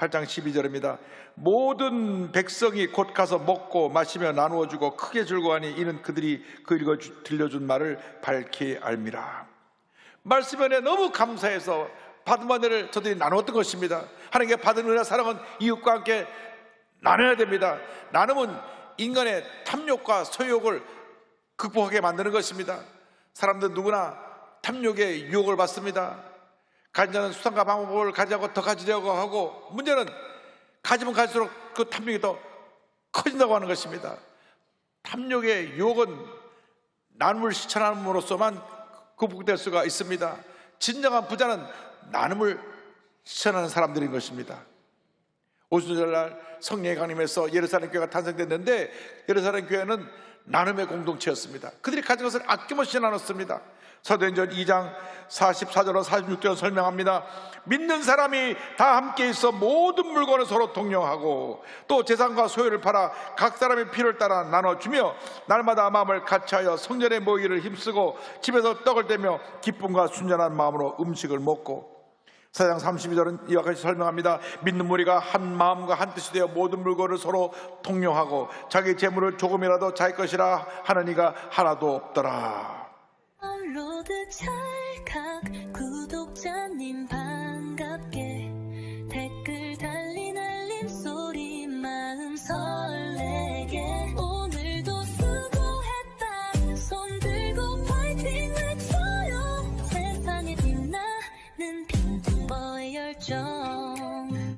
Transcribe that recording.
8장 12절입니다. 모든 백성이 곧 가서 먹고 마시며 나누어 주고 크게 즐거워하니 이는 그들이 그 읽어 주- 들려준 말을 밝히 알미라. 말씀 은혜 너무 감사해서 받은 은혜를 저들이 나누었던 것입니다. 하나님께 받은 은혜 사랑은 이웃과 함께 나눠야 됩니다. 나눔은 인간의 탐욕과 소욕을 극복하게 만드는 것입니다. 사람들 누구나 탐욕의 유혹을 받습니다. 가지는 수단과 방법을 가지고 더 가지려고 하고 문제는 가지면 갈수록 그 탐욕이 더 커진다고 하는 것입니다. 탐욕의 유혹은 나눔을 실천함으로써만 극복될 수가 있습니다. 진정한 부자는 나눔을 실천하는 사람들인 것입니다. 오순절날 성령의 강림에서 예루살렘 교회가 탄생됐는데 예루살렘 교회는 나눔의 공동체였습니다. 그들이 가진 것을 아낌없이 나눴습니다. 사도행전 2장 44절로 46절 설명합니다. 믿는 사람이 다 함께 있어 모든 물건을 서로 동령하고 또 재산과 소유를 팔아 각 사람의 필요를 따라 나눠주며 날마다 마음을 같이하여 성전에 모이기를 힘쓰고 집에서 떡을 떼며 기쁨과 순전한 마음으로 음식을 먹고 사장 32절은 이와 같이 설명합니다. 믿는 무리가 한 마음과 한 뜻이 되어 모든 물건을 서로 통용하고 자기 재물을 조금이라도 자기 것이라 하는 이가 하나도 없더라. 将